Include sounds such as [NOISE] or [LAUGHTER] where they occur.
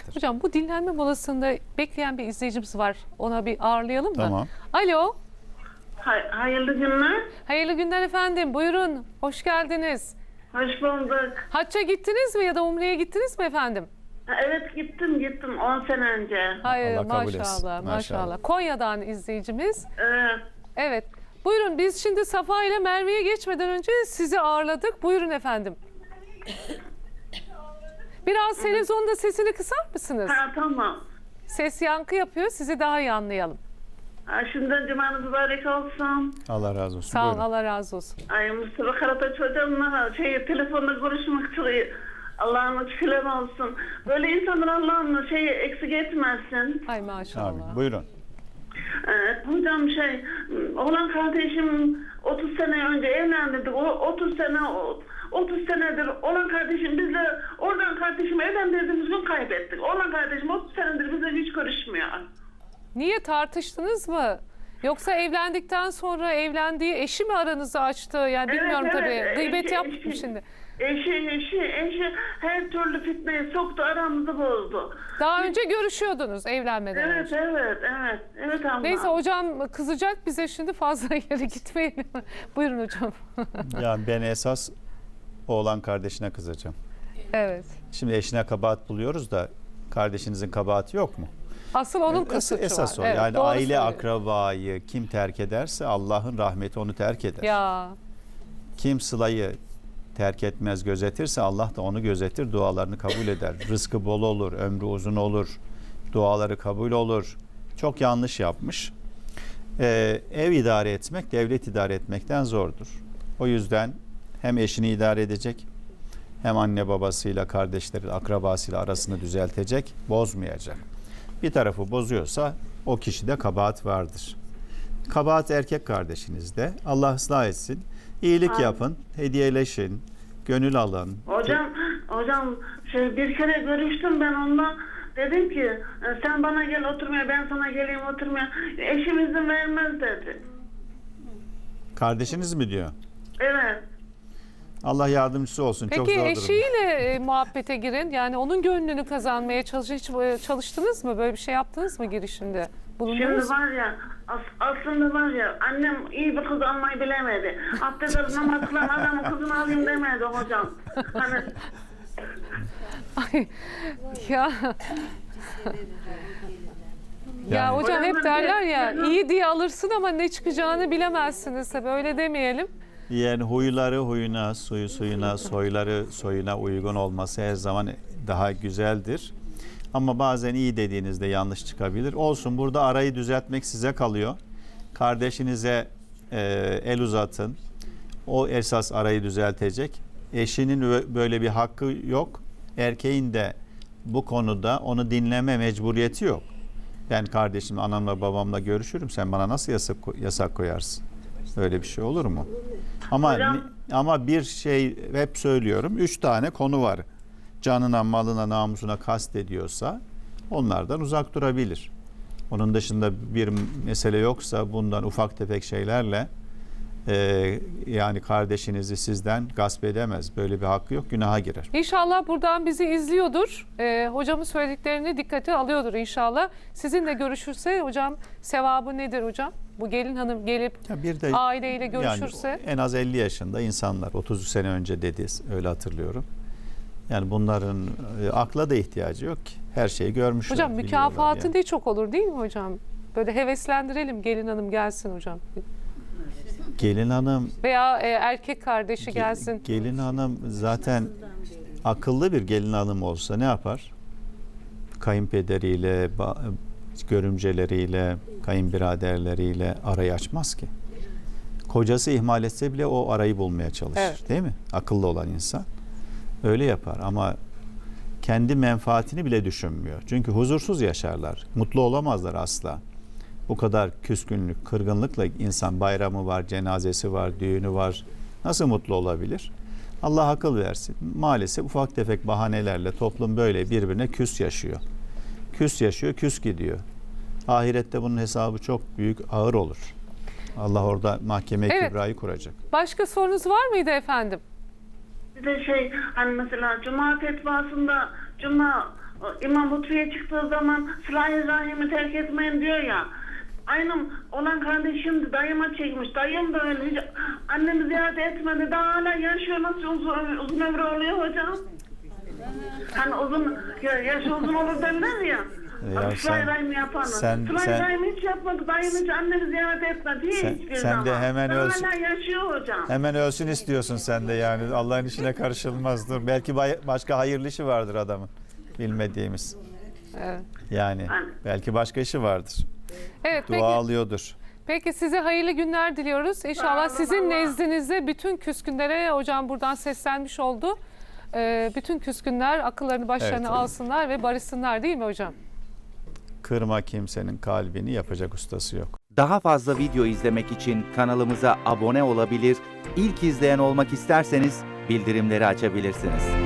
olmaktır. Hocam bu dinlenme molasında bekleyen bir izleyicimiz var. Ona bir ağırlayalım mı? Tamam. Alo. Hay- hayırlı günler. Hayırlı günler efendim. Buyurun. Hoş geldiniz. Hoş bulduk. Hacca gittiniz mi ya da Umre'ye gittiniz mi efendim? Ha, Evet gittim gittim 10 sene önce. Hayır Allah kabul etsin. maşallah, maşallah Maşallah. Konya'dan izleyicimiz. Evet. Evet. Buyurun biz şimdi Safa ile Merve'ye geçmeden önce sizi ağırladık. Buyurun efendim. [COUGHS] Biraz televizyonda sesini kısar mısınız? Ha tamam. Ses yankı yapıyor. Sizi daha iyi anlayalım. Ha, şimdiden cumanız mübarek olsun. Allah razı olsun. Sağ. Buyurun. Allah razı olsun. Ay Mustafa Karataş hocamla şey telefonda konuşmak çok iyi. Allah'ın şükürler olsun. Böyle insanlar Allah'ın şeyi eksik etmezsin. Ay maşallah. Amin. Buyurun. Evet, hocam şey, oğlan kardeşim 30 sene önce evlendirdik. O 30 sene, o- 30 senedir olan kardeşim bizle, oradan kardeşimi evlendirdiğimiz gün kaybettik. Oğlan kardeşim 30 senedir bizle hiç görüşmüyor. Niye tartıştınız mı? Yoksa evlendikten sonra evlendiği eşi mi aranızı açtı? Yani Evet, bilmiyorum evet. tabii. Gıybet Eşi- yapmış eşi- şimdi. Eşi, eşi, eşi her türlü fitneyi soktu, aramızı bozdu. Daha önce görüşüyordunuz evlenmeden Evet, önce. evet, evet. Evet abla. Neyse hocam kızacak bize şimdi fazla [LAUGHS] yere gitmeyelim. Buyurun hocam. Yani ben esas oğlan kardeşine kızacağım. evet. Şimdi eşine kabahat buluyoruz da kardeşinizin kabahati yok mu? Asıl onun Esas, kısıtı esas o. Evet, yani doğru aile söylüyor. akrabayı kim terk ederse Allah'ın rahmeti onu terk eder. Ya Kim sılayı terk etmez gözetirse Allah da onu gözetir dualarını kabul eder. [LAUGHS] Rızkı bol olur, ömrü uzun olur, duaları kabul olur. Çok yanlış yapmış. Ee, ev idare etmek devlet idare etmekten zordur. O yüzden hem eşini idare edecek hem anne babasıyla, kardeşleri, akrabasıyla arasını düzeltecek, bozmayacak. Bir tarafı bozuyorsa o kişide kabahat vardır. Kabahat erkek kardeşinizde. Allah ıslah etsin. İyilik Amin. yapın, hediyeleşin, gönül alın. Hocam, hocam şey bir kere görüştüm ben onunla. Dedim ki "E, sen bana gel oturmaya ben sana geleyim oturmaya. Eşim izin vermez dedi. Kardeşiniz mi diyor? Evet. Allah yardımcısı olsun. Çok Peki zor durumda. eşiyle e, muhabbete girin. Yani onun gönlünü kazanmaya çalış hiç e, çalıştınız mı? Böyle bir şey yaptınız mı girişinde? Bulundunuz Şimdi mu? var ya as- aslında var ya annem iyi bir kız almayı bilemedi. Abdest alıp namaz kılan adamın kızını alayım demedi hocam. Hani [LAUGHS] Ay, ya. Ya Yani- hocam hep derler ya iyi diye alırsın ama ne çıkacağını bilemezsiniz. Tabii öyle demeyelim. Yani huyları huyuna, suyu suyuna, soyları soyuna uygun olması her zaman daha güzeldir. Ama bazen iyi dediğinizde yanlış çıkabilir. Olsun burada arayı düzeltmek size kalıyor. Kardeşinize e, el uzatın. O esas arayı düzeltecek. Eşinin böyle bir hakkı yok. Erkeğin de bu konuda onu dinleme mecburiyeti yok. Ben kardeşim anamla babamla görüşürüm. Sen bana nasıl yasak, yasak koyarsın? Öyle bir şey olur mu? Ama Hocam- ama bir şey hep söylüyorum. Üç tane konu var. Canına, malına, namusuna kast ediyorsa onlardan uzak durabilir. Onun dışında bir mesele yoksa bundan ufak tefek şeylerle e, yani kardeşinizi sizden gasp edemez. Böyle bir hakkı yok. Günaha girer. İnşallah buradan bizi izliyordur. Ee, hocamın söylediklerini dikkate alıyordur inşallah. Sizinle görüşürse hocam sevabı nedir hocam? Bu gelin hanım gelip Ya bir de aileyle görüşürse. Yani en az 50 yaşında insanlar 30 sene önce dedi öyle hatırlıyorum. Yani bunların e, akla da ihtiyacı yok ki. Her şeyi görmüşler. hocam mükafatı yani. ne çok olur değil mi hocam? Böyle heveslendirelim gelin hanım gelsin hocam. Gelin hanım Veya e, erkek kardeşi ge- gelsin. Gelin hanım zaten akıllı bir gelin hanım olsa ne yapar? Kayınpederiyle, görümceleriyle, kayınbiraderleriyle arayı açmaz ki. Kocası ihmal etse bile o arayı bulmaya çalışır. Evet. Değil mi? Akıllı olan insan. Öyle yapar ama kendi menfaatini bile düşünmüyor. Çünkü huzursuz yaşarlar. Mutlu olamazlar asla. Bu kadar küskünlük, kırgınlıkla insan bayramı var, cenazesi var, düğünü var. Nasıl mutlu olabilir? Allah akıl versin. Maalesef ufak tefek bahanelerle toplum böyle birbirine küs yaşıyor. Küs yaşıyor, küs gidiyor. Ahirette bunun hesabı çok büyük, ağır olur. Allah orada mahkeme Evet. kübrayı kuracak. Başka sorunuz var mıydı efendim? bir de şey hani mesela cuma fetvasında cuma o İmam Lütfiye çıktığı zaman Sıla-i Rahim'i terk etmeyin diyor ya. Aynı olan kardeşim de dayıma çekmiş. Dayım da öyle. Hiç annemi ziyaret etmedi. Daha hala yaşıyor. Nasıl uzun, uzun ömrü oluyor hocam? Hani uzun, ya, yaş uzun olur derler ya. Ya sen- Rahim'i yapan. sen- Sıla-i sen- Rahim'i hiç yapmadı. Dayım hiç annemi ziyaret etmedi. Sen- Hiçbir sen zaman. de hemen Daha ölsün- Hala yaşıyor hocam. Hemen ölsün istiyorsun sen de yani. Allah'ın işine karışılmaz. Dur. Belki bay- başka hayırlı işi vardır adamın. Bilmediğimiz. Evet. Yani Aynen. belki başka işi vardır. Evet Dua peki, alıyordur. peki size hayırlı günler diliyoruz. İnşallah sizin Allah- nezdinizde bütün küskünlere hocam buradan seslenmiş oldu. Ee, bütün küskünler akıllarını başlarına Evet. alsınlar ve barışsınlar değil mi hocam? Kırma kimsenin kalbini yapacak ustası yok. Daha fazla video izlemek için kanalımıza abone olabilir, ilk izleyen olmak isterseniz bildirimleri açabilirsiniz.